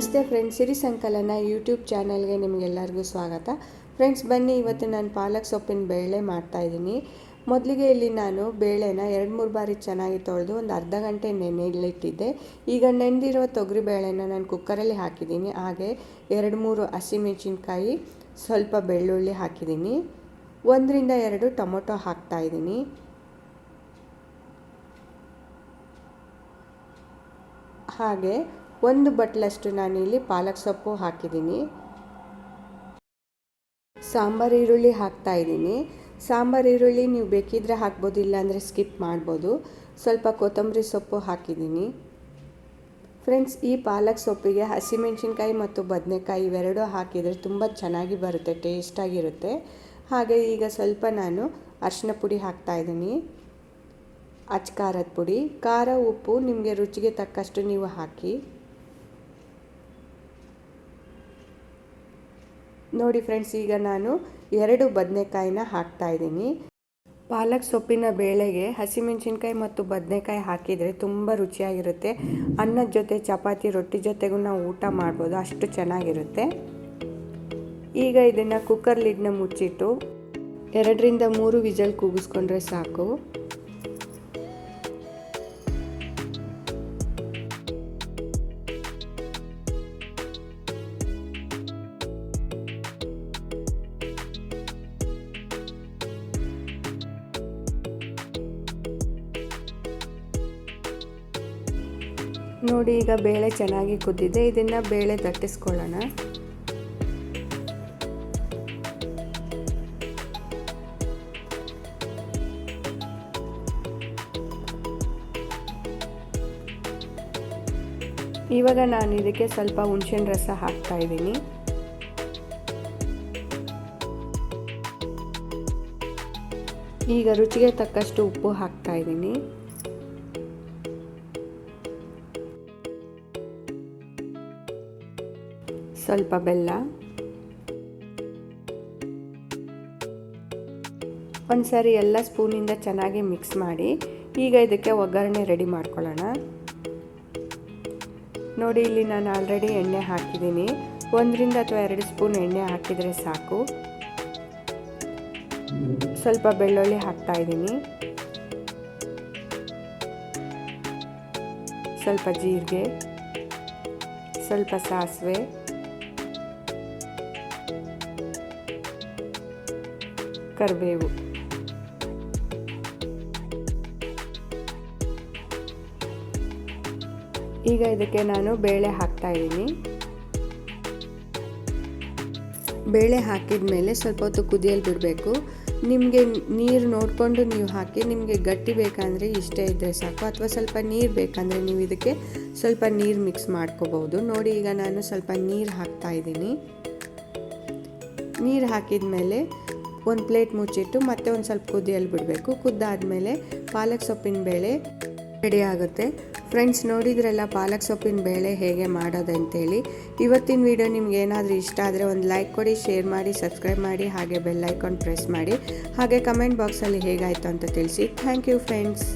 ನಮಸ್ತೆ ಫ್ರೆಂಡ್ಸ್ ಸಿರಿ ಸಂಕಲನ ಯೂಟ್ಯೂಬ್ ಚಾನಲ್ಗೆ ನಿಮಗೆಲ್ಲರಿಗೂ ಸ್ವಾಗತ. ಫ್ರೆಂಡ್ಸ್ ಬನ್ನಿ, ಇವತ್ತು ನಾನು ಪಾಲಕ್ ಸೊಪ್ಪಿನ ಬೇಳೆ ಮಾಡ್ತಾಯಿದ್ದೀನಿ ಮೊದಲಿಗೆ ಇಲ್ಲಿ ನಾನು ಬೇಳೆನ ಎರಡು, ಮೂರು ಬಾರಿ ಚೆನ್ನಾಗಿ ತೊಳೆದು ಒಂದು ಅರ್ಧ ಗಂಟೆ ನೆನೆಯಲ್ಲಿಟ್ಟಿದ್ದೆ ಈಗ ನೆನೆದಿರೋ ತೊಗರಿ ಬೇಳೆನ ನಾನು ಕುಕ್ಕರಲ್ಲಿ ಹಾಕಿದ್ದೀನಿ. ಹಾಗೆ ಎರಡು, ಮೂರು ಹಸಿಮೆಣಸಿನ್ಕಾಯಿ, ಸ್ವಲ್ಪ ಬೆಳ್ಳುಳ್ಳಿ ಹಾಕಿದ್ದೀನಿ. ಒಂದರಿಂದ ಎರಡು ಟೊಮೊಟೊ ಹಾಕ್ತಾಯಿದ್ದೀನಿ ಹಾಗೆ ಒಂದು ಬಟ್ಲಷ್ಟು ನಾನಿಲ್ಲಿ ಪಾಲಕ್ ಸೊಪ್ಪು ಹಾಕಿದ್ದೀನಿ. ಸಾಂಬಾರು ಈರುಳ್ಳಿ ಹಾಕ್ತಾ ಇದ್ದೀನಿ. ಸಾಂಬಾರು ಈರುಳ್ಳಿ ನೀವು ಬೇಕಿದ್ರೆ ಹಾಕ್ಬೋದು, ಇಲ್ಲಾಂದರೆ ಸ್ಕಿಪ್ ಮಾಡ್ಬೋದು. ಸ್ವಲ್ಪ ಕೊತ್ತಂಬರಿ ಸೊಪ್ಪು ಹಾಕಿದ್ದೀನಿ. ಫ್ರೆಂಡ್ಸ್, ಈ ಪಾಲಕ್ ಸೊಪ್ಪಿಗೆ ಹಸಿಮೆಣಸಿನ್ಕಾಯಿ ಮತ್ತು ಬದನೆಕಾಯಿ ಇವೆರಡೂ ಹಾಕಿದರೆ ತುಂಬ ಚೆನ್ನಾಗಿ ಬರುತ್ತೆ, ಟೇಸ್ಟಾಗಿರುತ್ತೆ. ಹಾಗೆ ಈಗ ಸ್ವಲ್ಪ ನಾನು ಅರಿಶಿನ ಪುಡಿ ಹಾಕ್ತಾಯಿದ್ದೀನಿ ಅಚ್ ಖಾರದ ಪುಡಿ, ಖಾರ, ಉಪ್ಪು, ನಿಮಗೆ ರುಚಿಗೆ ತಕ್ಕಷ್ಟು ನೀವು ಹಾಕಿ. ನೋಡಿ ಫ್ರೆಂಡ್ಸ್ ಈಗ ನಾನು ಎರಡು ಬದನೆಕಾಯಿನ ಹಾಕ್ತಾಯಿದ್ದೀನಿ ಪಾಲಕ್ ಸೊಪ್ಪಿನ ಬೇಳೆಗೆ ಹಸಿಮೆಣಸಿನ್ಕಾಯಿ ಮತ್ತು ಬದನೆಕಾಯಿ ಹಾಕಿದರೆ ತುಂಬ ರುಚಿಯಾಗಿರುತ್ತೆ. ಅನ್ನದ ಜೊತೆ ಚಪಾತಿ, ರೊಟ್ಟಿ ಜೊತೆಗೂ ನಾವು ಊಟ ಮಾಡ್ಬೋದು, ಅಷ್ಟು ಚೆನ್ನಾಗಿರುತ್ತೆ. ಈಗ ಇದನ್ನು ಕುಕ್ಕರ್ ಲಿಡ್ನ ಮುಚ್ಚಿಟ್ಟು ಎರಡರಿಂದ ಮೂರು ವಿಜಲ್ ಕೂಗಿಸ್ಕೊಂಡ್ರೆ ಸಾಕು. ನೋಡಿ ಈಗ ಬೇಳೆ ಚೆನ್ನಾಗಿ ಕುದ್ದಿದೆ. ಇದನ್ನು ಬೇಳೆ ದಟ್ಟಿಸ್ಕೊಳ್ಳೋಣ ಇವಾಗ ನಾನು ಇದಕ್ಕೆ ಸ್ವಲ್ಪ ಹುಣಸಿನ ರಸ ಹಾಕ್ತಾ ಇದ್ದೀನಿ. ಈಗ ರುಚಿಗೆ ತಕ್ಕಷ್ಟು ಉಪ್ಪು ಹಾಕ್ತಾ ಇದ್ದೀನಿ. ಸ್ವಲ್ಪ ಬೆಲ್ಲ. ಒಂದು ಸಾರಿ ಎಲ್ಲ ಸ್ಪೂನಿಂದ ಚೆನ್ನಾಗಿ ಮಿಕ್ಸ್ ಮಾಡಿ, ಈಗ ಇದಕ್ಕೆ ಒಗ್ಗರಣೆ ರೆಡಿ ಮಾಡ್ಕೊಳ್ಳೋಣ. ನೋಡಿ, ಇಲ್ಲಿ ನಾನು ಆಲ್ರೆಡಿ ಎಣ್ಣೆ ಹಾಕಿದ್ದೀನಿ. ಒಂದರಿಂದ ಅಥವಾ ಎರಡು ಸ್ಪೂನ್ ಎಣ್ಣೆ ಹಾಕಿದರೆ ಸಾಕು. ಸ್ವಲ್ಪ ಬೆಳ್ಳುಳ್ಳಿ ಹಾಕ್ತಾ ಇದ್ದೀನಿ. ಸ್ವಲ್ಪ ಜೀರಿಗೆ, ಸ್ವಲ್ಪ ಸಾಸಿವೆ. ಕರಿಬೇವು. ಈಗ ಇದಕ್ಕೆ ನಾನು ಬೇಳೆ ಹಾಕ್ತಾ ಇದ್ದೀನಿ. ಬೇಳೆ ಹಾಕಿದ ಮೇಲೆ ಸ್ವಲ್ಪ ಹೊತ್ತು ಕುದಿಯಲ್ಲಿ ಬಿಡಬೇಕು. ನಿಮಗೆ ನೀರು ನೋಡಿಕೊಂಡು ನೀವು ಹಾಕಿ ನಿಮಗೆ ಗಟ್ಟಿ ಬೇಕಂದರೆ ಇಷ್ಟೇ ಇದ್ದರೆ ಸಾಕು, ಅಥವಾ ಸ್ವಲ್ಪ ನೀರು ಬೇಕಂದರೆ ನೀವು ಇದಕ್ಕೆ ಸ್ವಲ್ಪ ನೀರು ಮಿಕ್ಸ್ ಮಾಡ್ಕೋಬೋದು ನೋಡಿ ಈಗ ನಾನು ಸ್ವಲ್ಪ ನೀರು ಹಾಕ್ತಾ ಇದ್ದೀನಿ. ನೀರು ಹಾಕಿದ ಮೇಲೆ ಒಂದು ಪ್ಲೇಟ್ ಮುಚ್ಚಿಟ್ಟು ಮತ್ತೆ ಒಂದು ಸ್ವಲ್ಪ ಕುದಿಯಲ್ಲಿ ಬಿಡಬೇಕು. ಕುದ್ದಾದಮೇಲೆ ಪಾಲಕ್ ಸೊಪ್ಪಿನ ಬೇಳೆ ರೆಡಿ ಆಗುತ್ತೆ. ಫ್ರೆಂಡ್ಸ್ ನೋಡಿದ್ರಲ್ಲ ಪಾಲಕ್ ಸೊಪ್ಪಿನ ಬೇಳೆ ಹೇಗೆ ಮಾಡೋದಂತೇಳಿ. ಇವತ್ತಿನ ವಿಡಿಯೋ ನಿಮ್ಗೆ ಏನಾದರೂ ಇಷ್ಟ ಆದರೆ ಒಂದು ಲೈಕ್ ಕೊಡಿ ಶೇರ್ ಮಾಡಿ ಸಬ್ಸ್ಕ್ರೈಬ್ ಮಾಡಿ, ಹಾಗೆ ಬೆಲ್ ಐಕಾನ್ ಪ್ರೆಸ್ ಮಾಡಿ. ಹಾಗೆ ಕಮೆಂಟ್ ಬಾಕ್ಸಲ್ಲಿ ಹೇಗಾಯಿತು ಅಂತ ತಿಳಿಸಿ. Thank you friends